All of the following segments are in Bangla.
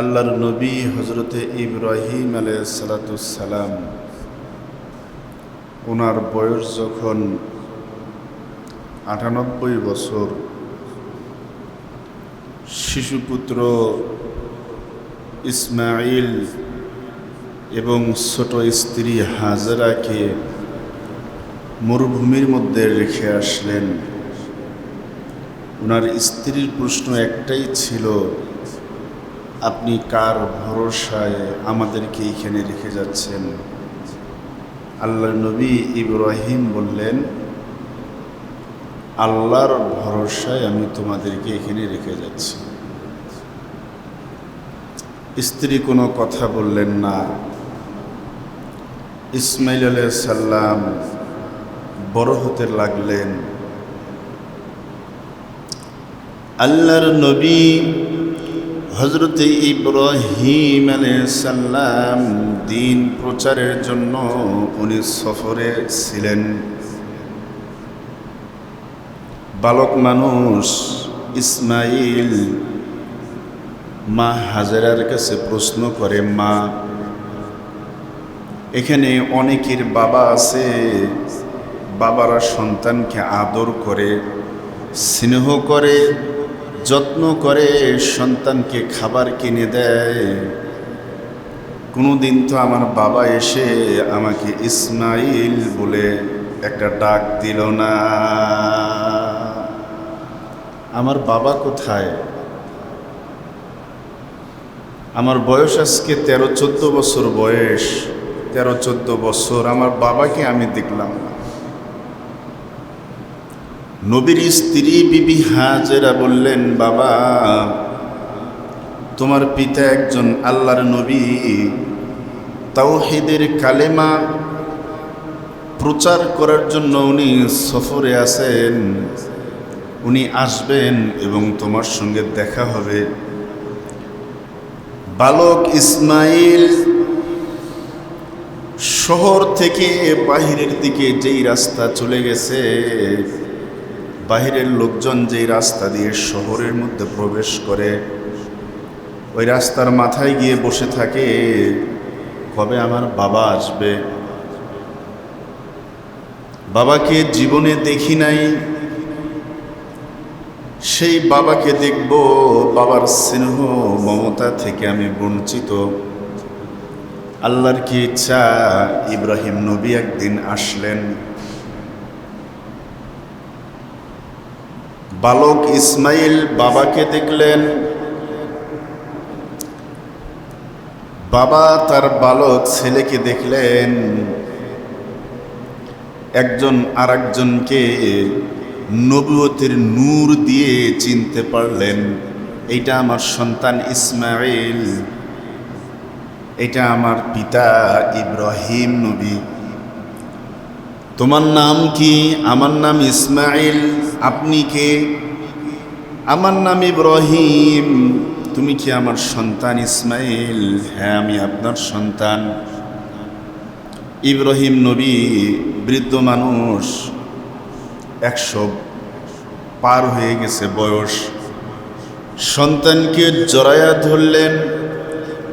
আল্লাহর নবী হজরতে ইব্রাহিম সালাতাম ওনার বয়স যখন আটানব্বই বছর, শিশুপুত্র ইসমাইল এবং ছোট স্ত্রী হাজারাকে মরুভূমির মধ্যে রেখে আসলেন। ওনার স্ত্রীর প্রশ্ন একটাই ছিল আপনি কার ভরসায় আমাদেরকে এইখানে রেখে যাচ্ছেন? আল্লাহ নবী ইব্রাহিম বললেন, আল্লাহর ভরসায় আমি তোমাদেরকে এখানে রেখে যাচ্ছি। স্ত্রী কোনো কথা বললেন না। ইসমাইল আলাইহিস সাল্লাম বড় হতে লাগলেন। আল্লাহর নবী হজরত ইব্রাহিম সাল্লাম দিন প্রচারের জন্য উনি সফরে ছিলেন। বালক মানুষ ইসমাইল মা হাজারার কাছে প্রশ্ন করে, মা, এখানে অনেকের বাবা আছে, বাবারা সন্তানকে আদর করে, স্নেহ করে যত্ন করে সন্তানকে খাবার কিনে দেয়। কোনো দিন তো আমার বাবা এসে আমাকে ইসমাইল বলে একটা ডাক দিল না। আমার বাবা কোথায়? আমার বয়স আজকে তেরো চোদ্দ বছর বয়স। তেরো চোদ্দ বছর। আমার বাবাকে আমি দেখলাম না। নবীর স্ত্রী বিবি হাজেরা বললেন, বাবা, তোমার পিতা একজন আল্লাহর নবী। তাওহিদের কালেমা প্রচার করার জন্য উনি সফরে আছেন। উনি আসবেন এবং তোমার সঙ্গে দেখা হবে। বালক ইসমাইল শহর থেকে বাহিরের দিকে যেই রাস্তা চলে গেছে বাহিরের লোকজন যেই রাস্তা দিয়ে শহরের মধ্যে প্রবেশ করে, ওই রাস্তার মাথায় গিয়ে বসে থাকে, কবে আমার বাবা আসবে? বাবাকে জীবনে দেখি নাই। সেই বাবাকে দেখব, বাবার স্নেহ মমতা থেকে আমি বঞ্চিত। আল্লাহর কি ইচ্ছা? ইব্রাহিম নবী একদিন আসলেন। বালক ইসমাইল বাবাকে দেখলেন। বাবা তার বালক ছেলেকে দেখলেন। একজন আর একজনকে নবুয়তের নূর দিয়ে চিনতে পারলেন, এইটা আমার সন্তান ইসমাইল এটা আমার পিতা ইব্রাহিম নবী। তোমার নাম কি? আমার নাম ইসমাইল আপনি কে? আমার নাম ইব্রাহিম। তুমি কি আমার সন্তান ইসমাইল হ্যাঁ আমি আপনার সন্তান। ইব্রাহিম নবী, বৃদ্ধ মানুষ, একশো পার হয়ে গেছে বয়স। সন্তানকে জড়ায়া ধরলেন,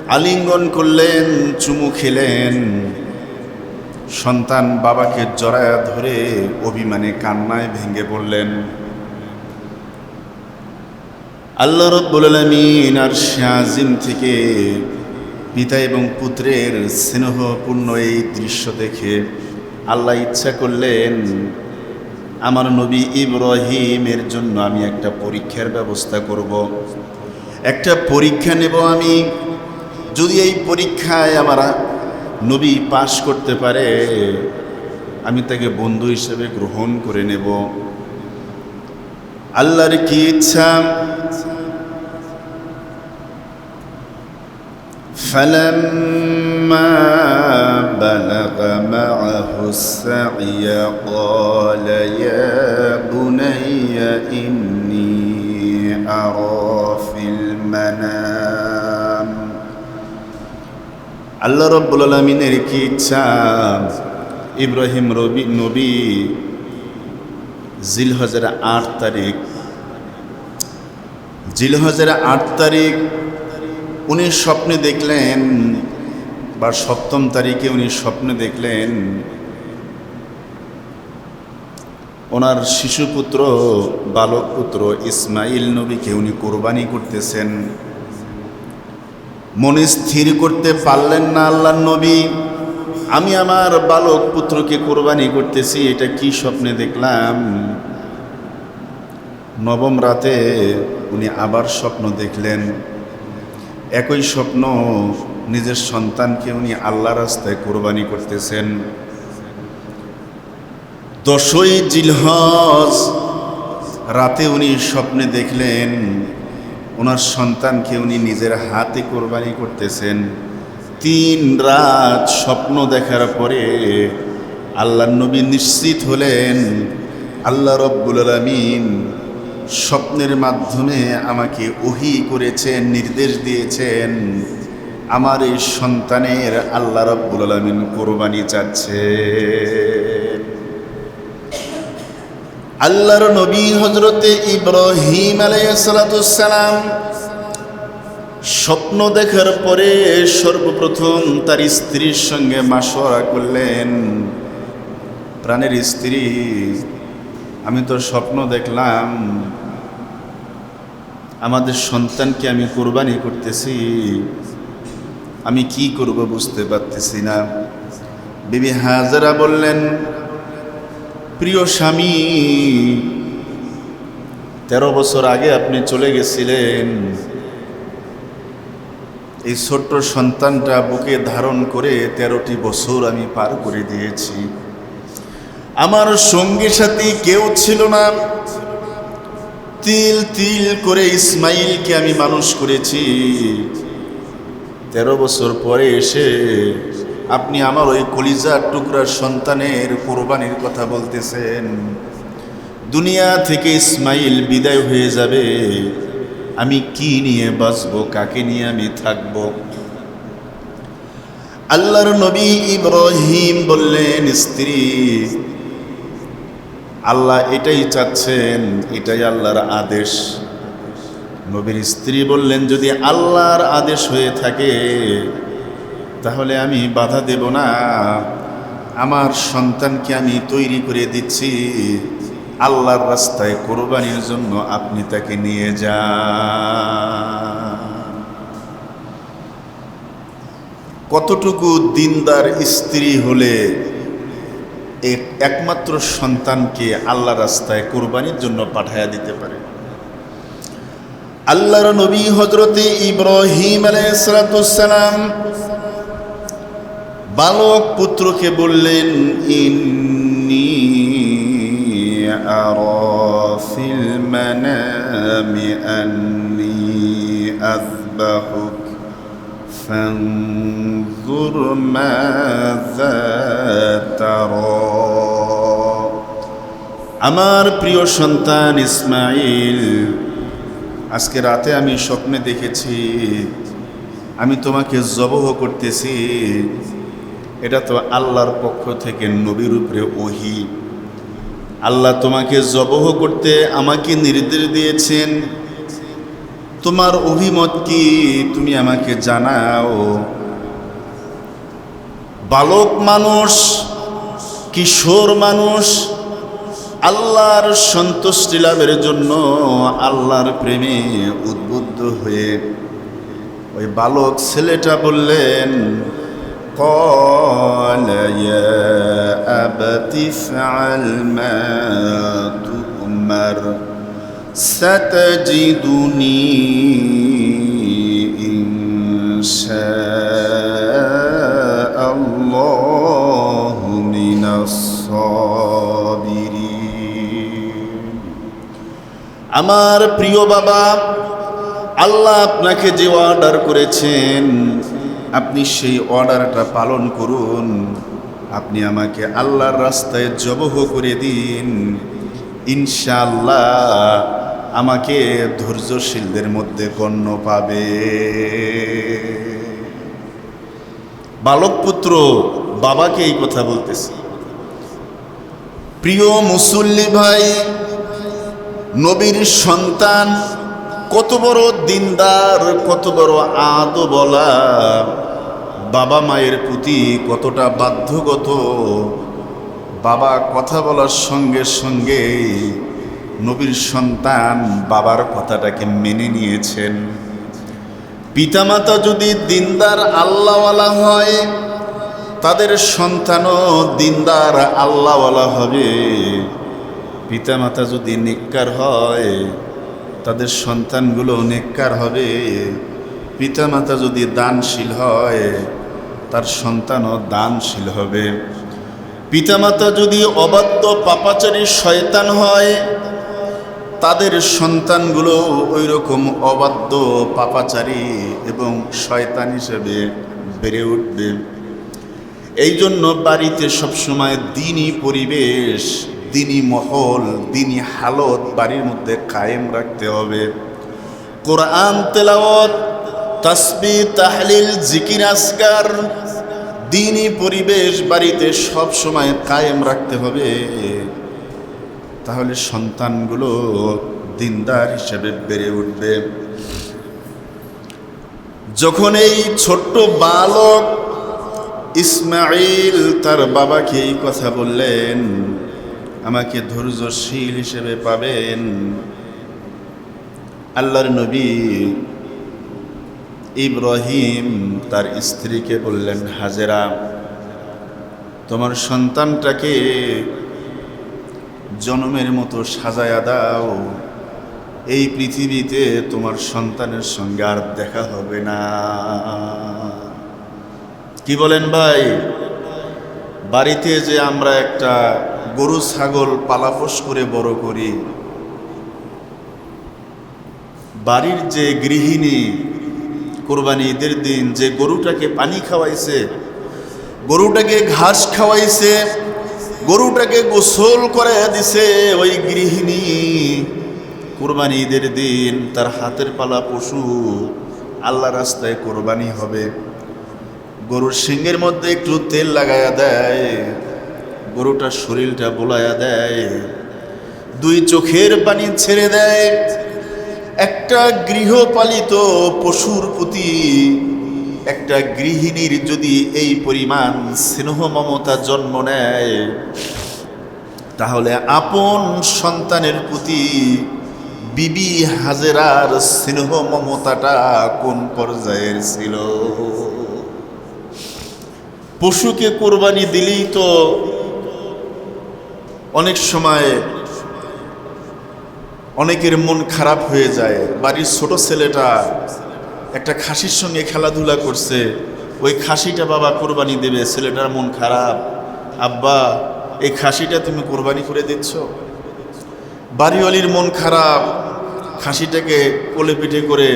আলিঙ্গন করলেন, চুমু খেলেন। সন্তান বাবাকে জড়ায়া ধরে অভিমানে কান্নায় ভেঙে পড়লেন। আল্লাহ রব্বুল আলমিন আর শাহিম থেকে পিতা এবং পুত্রের স্নেহপূর্ণ এই দৃশ্য দেখে আল্লাহ ইচ্ছা করলেন, আমার নবী ইব্রাহিমের জন্য আমি একটা পরীক্ষার ব্যবস্থা করব। একটা পরীক্ষা নেব আমি। যদি এই পরীক্ষায় আমার নবী পাশ করতে পারে আমি তাকে বন্ধু হিসেবে গ্রহণ করে নেব আল্লাহর কি ইচ্ছা فلما بلغ معه السعي قال يا بني إني أرى في المنام আল্লাহ রব্বুল আলমিনের কি ইচ্ছা? ইব্রাহিম রবি নবী জিলহজের আট তারিখ। জিলহজের আট তারিখ, উনি স্বপ্নে দেখলেন বা সপ্তম তারিখে উনি স্বপ্নে দেখলেন, ওনার শিশুপুত্র বালক পুত্র ইসমাইল নবীকে উনি কোরবানি করতেছেন। মনে স্থির করতে পারলেন না আল্লাহ নবী। আমি আমার বালক পুত্রকে কোরবানি করতেছি, এটা কি স্বপ্নে দেখলাম? নবম রাতে উনি আবার স্বপ্ন দেখলেন। একই স্বপ্ন নিজের সন্তানকে উনি আল্লাহ রাস্তায় কোরবানি করতেছেন। দশই জিলহজ রাতে উনি স্বপ্নে দেখলেন ওনার সন্তানকে উনি নিজের হাতে কোরবানি করতেছেন। তিন রাত স্বপ্ন দেখার পরে আল্লাহ নবী নিশ্চিত হলেন, আল্লাহ রব্বুল আলমিন স্বপ্নের মাধ্যমে আমাকে ওহি করেছেন, নির্দেশ দিয়েছেন, আমার এই সন্তানের আল্লাহ রব্বুল আলমিন কোরবানি চাচ্ছে। আল্লাহর নবী হজরতে ইব্রাহিম আলাইসালাম স্বপ্ন দেখার পরে সর্বপ্রথম তার স্ত্রীর সঙ্গে মাসোয়ারা করলেন। প্রাণের স্ত্রী, আমি তো স্বপ্ন দেখলাম। আমাদের সন্তানকে আমি কোরবানি করতেছি। আমি কি করব বুঝতে পারতেছি না। বিবি হাজারা বললেন প্রিয় স্বামী, তেরো বছর আগে আপনি চলে গেছিলেন। এই ছোট্ট সন্তানটা বুকে ধারণ করে তেরোটি বছর আমি পার করে দিয়েছি। আমার সঙ্গী সাথী কেউ ছিল না। তিল তিল করে ইসমাইলকে আমি মানুষ করেছি। তেরো বছর পরে এসে আপনি আমার ওই কলিজার টুকরার সন্তানের কোরবানির কথা বলতেছেন। দুনিয়া থেকে ইসমাইল বিদায় হয়ে যাবে। আমি কি নিয়ে বাঁচব, কাকে নিয়ে আমি থাকব? আল্লাহর নবী ইব্রাহিম বললেন, স্ত্রী, আল্লাহ এটাই চাচ্ছেন, এটাই আল্লাহর আদেশ। নবীর স্ত্রী বললেন, যদি আল্লাহর আদেশ হয়ে থাকে তাহলে আমি বাধা দেব না। আমার সন্তানকে আমি তৈরি করে দিচ্ছি। আল্লাহর রাস্তায় কোরবানির জন্য আপনি তাকে নিয়ে যান। কতটুকু দিনদার স্ত্রী হলে একমাত্র সন্তানকে আল্লাহ রাস্তায় কোরবানির জন্য পাঠাইয়া দিতে পারে? আল্লাহর নবী হজরতে ইব্রাহিম আলাইসালাম বালক পুত্রকে বললেন ইন্নি أرى في المنام أني أذبحك فانظر ماذا ترى আমার প্রিয় সন্তান ইসমাইল আজকে রাতে আমি স্বপ্নে দেখেছি আমি তোমাকে জবহ করতেছি এটা তো আল্লাহর পক্ষ থেকে নবীর উপরে ওহি। আল্লাহ তোমাকে জবহ করতে আমাকে নির্দেশ দিয়েছেন। তোমার অভিমত কি? তুমি আমাকে জানাও। বালক মানুষ, কিশোর মানুষ, আল্লাহর সন্তুষ্টি লাভের জন্য আল্লাহর প্রেমে উদ্বুদ্ধ হয়ে। ওই বালক ছেলেটা বললেন قال يا أبت افعل ما تؤمر ستجدني إن شاء الله من الصابرين আমার প্রিয় বাবা আল্লাহ আপনাকে যে অর্ডার করেছেন আপনি সেই অর্ডারটা পালন করুন। আপনি আমাকে আল্লাহর রাস্তায় জবহ করে দিন। ইনশাল্লাহ আমাকে ধৈর্যশীলদের মধ্যে গণ্য পাবে। বালক পুত্র বাবাকে এই কথা বলতেছি। প্রিয় মুসল্লি ভাই, নবীর সন্তান কত বড় দিনদার, কত বড় আদো বলা বাবা মায়ের প্রতি কতটা বাধ্যগত। বাবা কথা বলার সঙ্গে সঙ্গে নবীর সন্তান বাবার কথাটাকে মেনে নিয়েছেন। পিতামাতা যদি দিনদার আল্লাহওয়ালা হয়, তাদের সন্তানও দিনদার আল্লাহওয়ালা হবে। পিতামাতা যদি নিকার হয় তাদের সন্তানগুলো নেককার হবে। পিতামাতা যদি দানশীল হয়, তার সন্তানও দানশীল হবে। পিতামাতা যদি অবাধ্য পাপাচারী শয়তান হয়, তাদের সন্তানগুলো ওই রকম অবাধ্য পাপাচারী এবং শয়তান হিসেবে বেড়ে উঠবে। এই জন্য বাড়িতে সবসময় দিনই পরিবেশ দিনই মহল, দিনই হালত, বাড়ির মধ্যে কায়েম রাখতে হবে। কোরআন তেলাওয়াত, তাসবি, তাহলিল, জিকির আসকার দিনই পরিবেশ, বাড়িতে সব সময় কায়েম রাখতে হবে। তাহলে সন্তানগুলো দিনদার হিসেবে বেড়ে উঠবে। যখন এই ছোট্ট বালক ইসমাইল তার বাবাকে এই কথা বললেন আমাকে ধৈর্যশীল হিসেবে পাবেন। আল্লাহর নবী ইব্রাহিম তার স্ত্রীকে বললেন, হাজেরা, তোমার সন্তানটাকে জন্মের মতো সাজায়া দাও। এই পৃথিবীতে তোমার সন্তানের সঙ্গে আর দেখা হবে না। কি বলেন ভাই? বাড়িতে যে আমরা একটা গরু, ছাগল পালাপোষ করে বড় করি। বাড়ির যে গৃহিণী কোরবানি ঈদের দিন যে গরুটাকে পানি খাওয়াইছে, গরুটাকে ঘাস খাওয়াইছে, গরুটাকে গোসল করে দিছে ওই গৃহিণী। কোরবানি ঈদের দিন তার হাতের পালা পশু আল্লাহ রাস্তায় কোরবানি হবে। গরুর শিংয়ের মধ্যে একটু তেল লাগায়া দেয়। গরুটার শরীরটা বোলায়া দেয়। দুই চোখের পানি ছেড়ে দেয়। একটা গৃহপালিত পশুর প্রতি একটা গৃহিণীর যদি এই পরিমাণ স্নেহ মমতা জন্ম নেয়, তাহলে আপন সন্তানের প্রতি বিবি হাজেরার স্নেহ মমতাটা কোন পর্যায়ের ছিল? পশুকে কোরবানি দিলেই তো অনেক সময় অনেকের মন খারাপ হয়ে যায়। বাড়ির ছোট ছেলেটা একটা খাসির সঙ্গে খেলাধুলা করছে। ওই খাসিটা বাবা কোরবানি দেবে, ছেলেটার মন খারাপ। আব্বা, এই খাসিটা তুমি কোরবানি করে দিচ্ছ? বাড়িওয়ালির মন খারাপ। খাসিটাকে কোলে পিঠে করে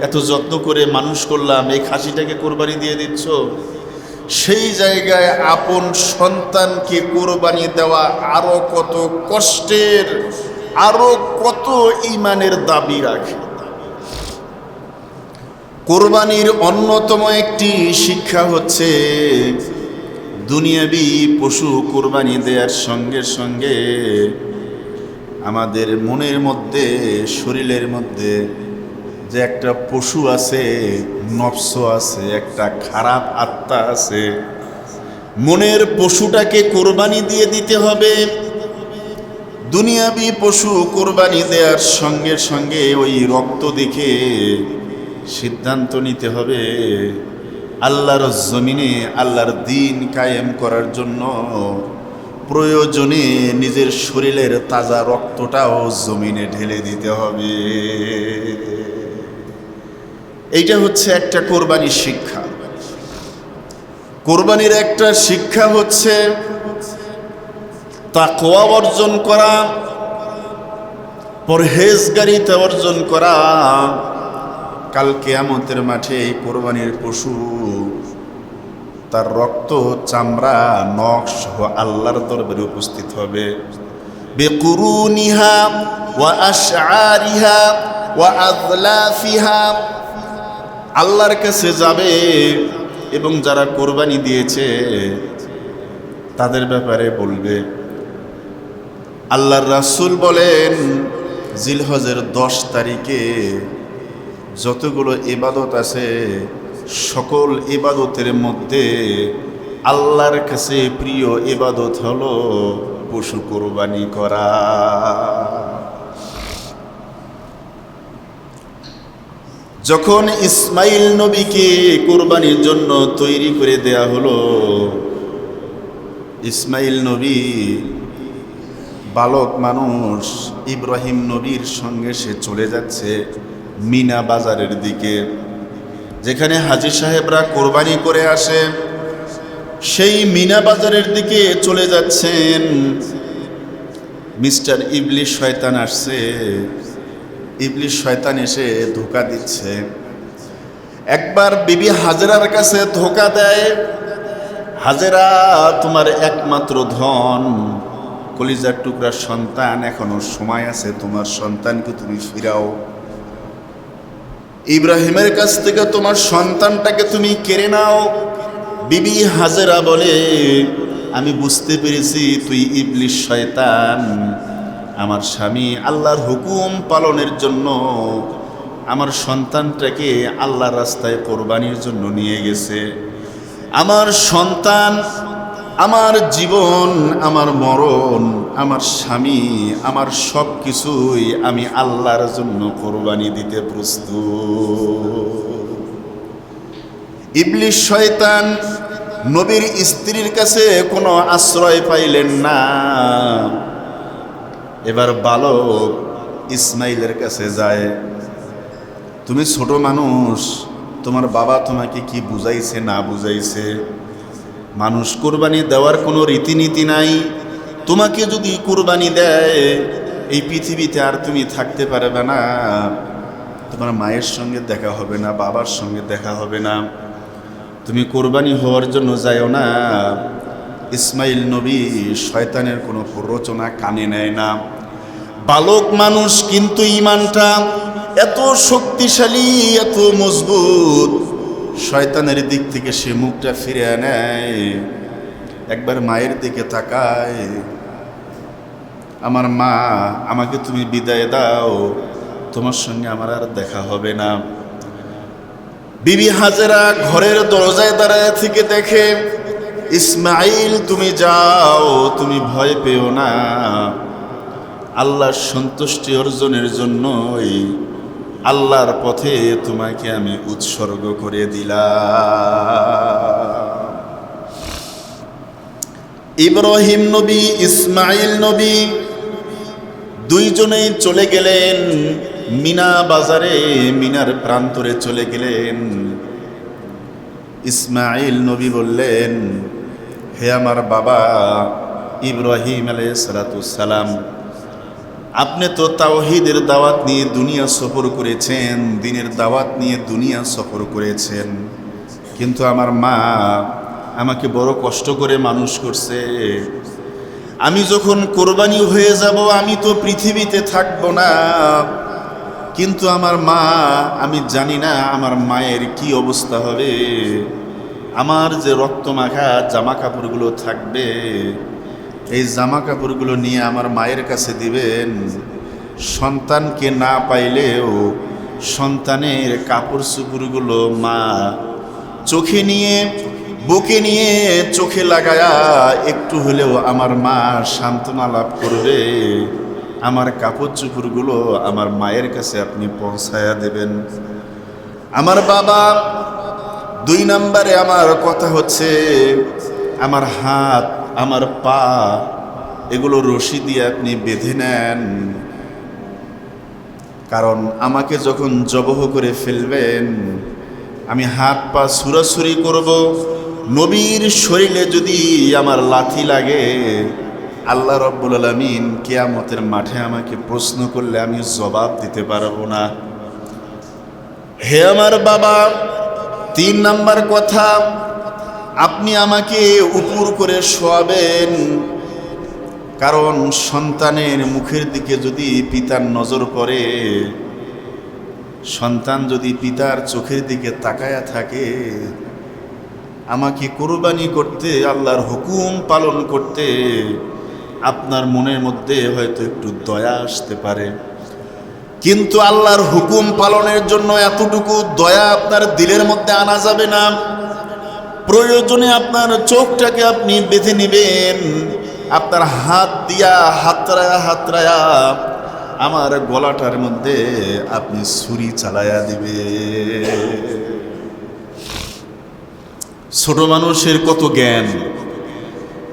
এত যত্ন করে মানুষ করলাম, এই খাসিটাকে কোরবানি দিয়ে দিচ্ছ? সেই জায়গায় আপন সন্তানকে কোরবানি দেওয়া আরও কত কষ্টের, আরও কত ইমানের দাবি রাখে। কোরবানির অন্যতম একটি শিক্ষা হচ্ছে, দুনিয়াবি পশু কোরবানি দেওয়ার সঙ্গে সঙ্গে আমাদের মনের মধ্যে, শরীরের মধ্যে যে একটা পশু আছে, নফস আছে, একটা খারাপ আত্মা আছে। মনের পশুটাকে কোরবানি দিয়ে দিতে হবে। দুনিয়াবি পশু কোরবানি দেওয়ার সঙ্গে সঙ্গে ওই রক্ত দেখে সিদ্ধান্ত নিতে হবে। আল্লাহর জমিনে, আল্লাহর দিন কায়েম করার জন্য প্রয়োজনে নিজের শরীরের তাজা রক্তটাও জমিনে ঢেলে দিতে হবে। এইটা হচ্ছে একটা কোরবানির শিক্ষা। কোরবানির একটা শিক্ষা হচ্ছে তাকওয়া অর্জন করা পরহেজগারিতা অর্জন করা। কালকে কেয়ামতের মাঠে এই কোরবানির পশু, তার রক্ত, চামড়া নখ সহ আল্লাহর দরবারে উপস্থিত হবে। বেকুরুনিহা ওয়া আশআরিহা ওয়া আযলাফিহা আল্লাহর কাছে যাবে এবং যারা কোরবানি দিয়েছে, তাদের ব্যাপারে বলবে। আল্লাহর রাসূল বলেন, জিলহজের দশ তারিখে যতগুলো ইবাদত আছে, সকল ইবাদতের মধ্যে আল্লাহর কাছে প্রিয় ইবাদত হলো পশু কোরবানি করা। যখন ইসমাইল নবীকে কোরবানির জন্য তৈরি করে দেয়া হলো, ইসমাইল নবী বালক মানুষ ইব্রাহিম নবীর সঙ্গে সে চলে যাচ্ছে মিনা বাজারের দিকে, যেখানে হাজি সাহেবরা কোরবানি করে আসে। সেই মিনা বাজারের দিকে চলে যাচ্ছেন। মিস্টার ইবলি শয়তান আসছে। ইবলিশ শয়তান এসে ধোকা দিচ্ছে। একবার বিবি হাজরার কাছে ধোকা দেয়, হাজেরা, তোমার একমাত্র ধন, কলিজার টুকরার সন্তান, এখনও সময় আছে, তোমার সন্তানকে তুমি ফিরাও। ইব্রাহিমের কাছ থেকে তোমার সন্তানটাকে তুমি কেড়ে নাও। বিবি হাজেরা বলে, আমি বুঝতে পেরেছি, তুই ইবলিশ শয়তান আমার স্বামী আল্লাহর হুকুম পালনের জন্য আমার সন্তানটাকে আল্লাহর রাস্তায় কোরবানির জন্য নিয়ে গেছে। আমার সন্তান, আমার জীবন, আমার মরণ, আমার স্বামী, আমার সব কিছুই আমি আল্লাহর জন্য কোরবানি দিতে প্রস্তুত। শয়তান নবীর স্ত্রীর কাছে কোনো আশ্রয় পাইলেন না। এবার বালক ইসমাইলের কাছে যায়, তুমি ছোট মানুষ, তোমার বাবা তোমাকে কি বুঝাইছে, না বুঝাইছে? মানুষ কোরবানি দেওয়ার কোনো রীতিনীতি নাই। তোমাকে যদি কোরবানি দেয়, এই পৃথিবীতে আর তুমি থাকতে পারবে না। তোমার মায়ের সঙ্গে দেখা হবে না, বাবার সঙ্গে দেখা হবে না। তুমি কোরবানি হওয়ার জন্য যাইও না। ইসমাইল নবী শয়তানের কোনো প্ররোচনা কানে নেয় না। বালক মানুষ কিন্তু ইমানটা এত শক্তিশালী, এত মজবুত, শয়তানের দিক থেকে সে মুখটা ফিরে নেয়। একবার মায়ের দিকে তাকায়, আমার মা, আমাকে তুমি বিদায় দাও, তোমার সঙ্গে আমার আর দেখা হবে না। বিবি হাজেরা ঘরের দরজায় দাঁড়ায় থেকে দেখে ইসমাইল তুমি যাও, তুমি ভয় পেও না। আল্লাহর সন্তুষ্টি অর্জনের জন্যই আল্লাহর পথে তোমাকে আমি উৎসর্গ করে দিলাম। ইব্রাহিম নবী ইসমাইল নবী দুইজনেই চলে গেলেন মিনা বাজারে, মিনার প্রান্তরে চলে গেলেন। ইসমাইল নবী বললেন হে আমার বাবা, ইব্রাহিম আলাইসালাম আপনি তো তাওহিদের দাওয়াত নিয়ে দুনিয়া সফর করেছেন, দিনের দাওয়াত নিয়ে দুনিয়া সফর করেছেন। কিন্তু আমার মা আমাকে বড় কষ্ট করে মানুষ করছে। আমি যখন কোরবানি হয়ে যাব, আমি তো পৃথিবীতে থাকব না। কিন্তু আমার মা, আমি জানি না আমার মায়ের কি অবস্থা হবে। আমার যে রক্ত মাখা জামা কাপড়গুলো থাকবে, এই জামা কাপড়গুলো নিয়ে আমার মায়ের কাছে দিবেন। সন্তানকে না পাইলেও সন্তানের কাপড় চুপুরগুলো মা চোখে নিয়ে, বুকে নিয়ে চোখে লাগায়া একটু হলেও আমার মা সান্ত্বনা লাভ করবে। আমার কাপড় চুপুরগুলো আমার মায়ের কাছে আপনি পৌঁছায়া দেবেন। আমার বাবা দুই নম্বরে আমার কথা হচ্ছে, আমার হাত, আমার পা, এগুলো রশি দিয়ে আপনি বেঁধে নেন। কারণ আমাকে যখন জবহ করে ফেলবেন, আমি হাত পা সুরাসুরি করব, নবীর শরীরে যদি আমার লাথি লাগে, আল্লাহ রব্বুল আলমিন কেয়ামতের মাঠে আমাকে প্রশ্ন করলে আমি জবাব দিতে পারব না। হে আমার বাবা তিন নাম্বার কথা, আপনি আমাকে উপর করে শোয়াবেন। কারণ সন্তানের মুখের দিকে যদি পিতার নজর পড়ে সন্তান যদি পিতার চোখের দিকে তাকায়া থাকে, আমাকে কোরবানি করতে, আল্লাহর হুকুম পালন করতে আপনার মনের মধ্যে হয়তো একটু দয়া আসতে পারে। কিন্তু আল্লাহর হুকুম পালনের জন্য এতটুকু দয়া আপনার দিলের মধ্যে আনা যাবে না। প্রয়োজনে আপনার চোখটাকে আপনি বেঁধে নেবেন। আপনার হাত দিয়া হাতরায়া হাতরায়া আমার গলাটার মধ্যে আপনি ছুরি চালায়া দিবে ছোট মানুষের কত জ্ঞান।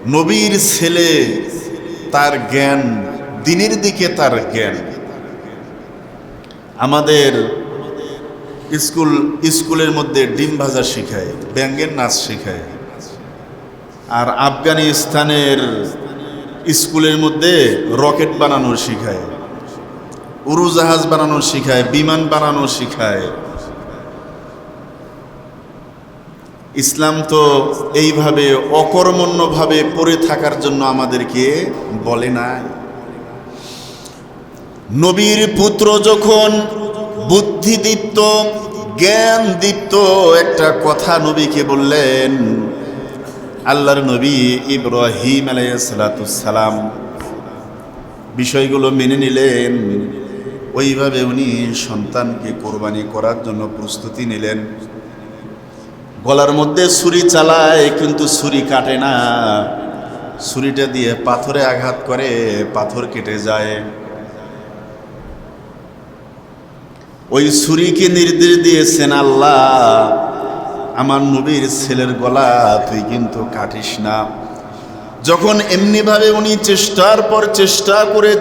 নবীর ছেলে তার জ্ঞান, দিনের দিকে তার জ্ঞান। আমাদের স্কুল, স্কুলের মধ্যে ডিম ভাজা শেখায়, ব্যাঙ্গের নাচ শেখায়। আর আফগানিস্তানের স্কুলের মধ্যে রকেট বানানো শেখায়, উড়োজাহাজ বানানো শেখায়, বিমান বানানো শেখায়। ইসলাম তো এইভাবে অকর্মণ্যভাবে পড়ে থাকার জন্য আমাদেরকে বলে নাই। নবীর পুত্র যখন বুদ্ধিদীপ্ত জ্ঞান দীপ্ত একটা কথা নবীকে বললেন, আল্লাহর নবী ইব্রাহিম আলাইসালাতুসালাম বিষয়গুলো মেনে নিলেন। ওইভাবে উনি সন্তানকে কোরবানি করার জন্য প্রস্তুতি নিলেন। গলার মধ্যে ছুরি চালায়, কিন্তু ছুরি কাটে না। ছুরিটা দিয়ে পাথরে আঘাত করে, পাথর কেটে যায়। ওই ছুরিকে নির্দেশ দিয়েছেন আল্লাহ। আমার নবীর ছেলের গলা তুই কিন্তু কাটিস না। যখন এমনিভাবে উনি চেষ্টার পর চেষ্টা করে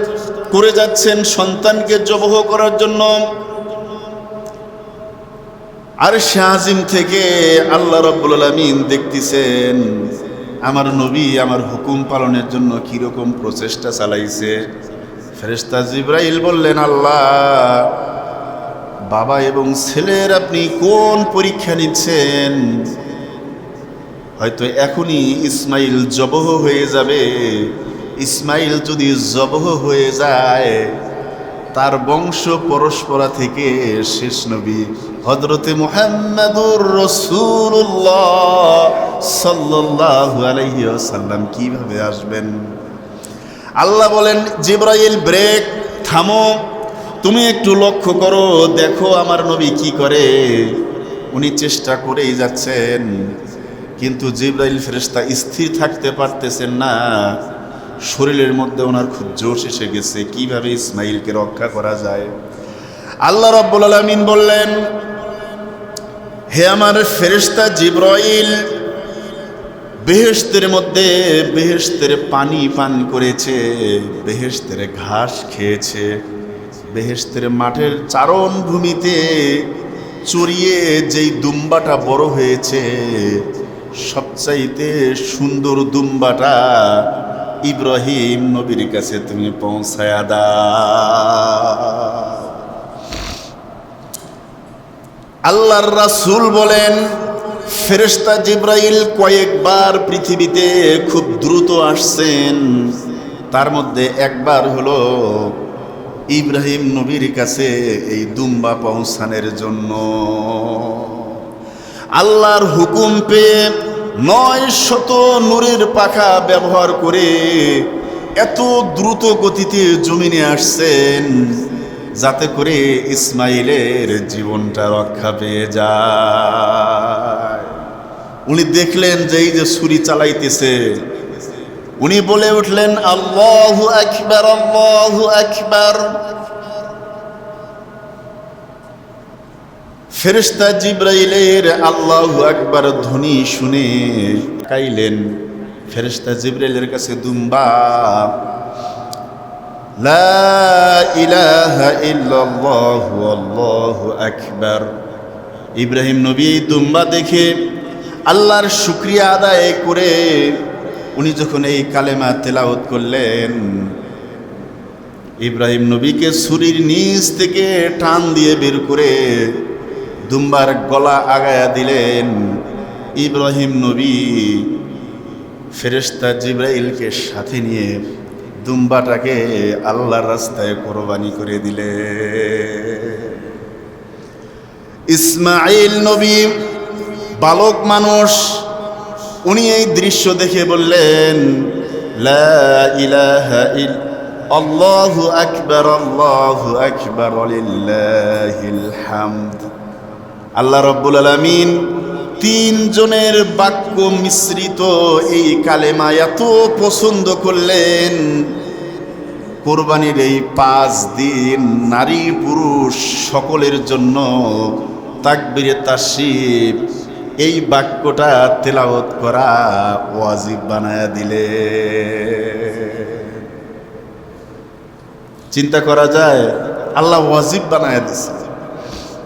করে যাচ্ছেন সন্তানকে জবহ করার জন্য, আর শাহজিম থেকে আল্লাহ রব্বুল আলমিন দেখতেছেন, আমার নবী আমার হুকুম পালনের জন্য কীরকম প্রচেষ্টা চালাইছে। ফেরেস্তা জিব্রাইল বললেন, আল্লাহ বাবা এবং ছেলের আপনি কোন পরীক্ষা নিচ্ছেন? হয়তো এখনই ইসমাইল জবহ হয়ে যাবে। ইসমাইল যদি জবহ হয়ে যায়, তার বংশ পরস্পরা থেকে শেষ নবী হজরতে মোহাম্মদুর রসুল্লাহ সাল্লাল্লাহু আলাইহি ওয়াসাল্লাম কীভাবে আসবেন? আল্লাহ বলেন, জিব্রাইল, ব্রেক, থামো। তুমি একটু লক্ষ্য করো, দেখো আমার নবী কি করে। উনি চেষ্টা করেই যাচ্ছেন, কিন্তু জিব্রাইল ফেরেশতা স্থির থাকতে পারতেছেন না। শরীরের মধ্যে ওনার খুব জোশ এসে গেছে, কীভাবে ইসমাইলকে রক্ষা করা যায়। আল্লাহ রব্বুল আলমিন বললেন, হে আমার ফেরেশতা জিব্রাইল বেহেস্তের মধ্যে বেহেস্তের পানি পান করেছে বেহেস্তের ঘাস খেয়েছে। বেহেস্তের মাঠের চারণ ভূমিতে চড়িয়ে যেই দুম্বাটা বড় হয়েছে, সবচাইতে সুন্দর দুম্বাটা ইব্রাহিম নবীর কাছে তুমি পৌঁছায়া দা আল্লাহর রাসূল বলেন, ফেরেশতা জিব্রাইল কয়েকবার পৃথিবীতে খুব দ্রুত আসছেন, তার মধ্যে একবার হলো ইব্রাহিম নবীর কাছে এই দুম্বা পৌঁছানোর জন্য। আল্লাহর হুকুম পেয়ে নয় শত নূরের পাখা ব্যবহার করে এত দ্রুত গতিতে জমিনে আসছেন, যাতে করে ইসমাইলের জীবনটা রক্ষা পেয়ে যায়। উনি দেখলেন যে এই যে ছুরি চালাইতেছে উনি বলে উঠলেন, আল্লাহু আকবার আল্লাহু আকবার। ফেরেশতা জিব্রাইলের আল্লাহু আকবার ধ্বনি শুনে কাইলেন, ফেরেশতা জিব্রাইলের কাছে, দুম্বা, লা ইলাহা ইব্রাহিম নবী দুম্বা দেখে আল্লাহর শুক্রিয়া আদায় করে উনি যখন এই কালেমা তেলাওত করলেন, ইব্রাহিম নবীকে ছুরির নিচ থেকে টান দিয়ে বের করে দুম্বার গলা আগায়া দিলেন। ইব্রাহিম নবী ফেরেস্তা জিব্রাইলকে সাথে নিয়ে দুম্বাটাকে আল্লাহর রাস্তায় কোরবানি করে দিলে ইসমাইল নবী, বালক মানুষ উনি এই দৃশ্য দেখে বললেন আল্লাহু রব্বুল আলামিন তিনজনের বাক্য মিশ্রিত এই কালেমা এত পছন্দ করলেন, কোরবানির এই পাঁচ দিন নারী পুরুষ সকলের জন্য তাকবিরে তাসিব এই বাক্যটা তেলাওত করা ওয়াজিব বানায় দিলে। চিন্তা করা যায় আল্লাহ ওয়াজিব বানায় দিছে।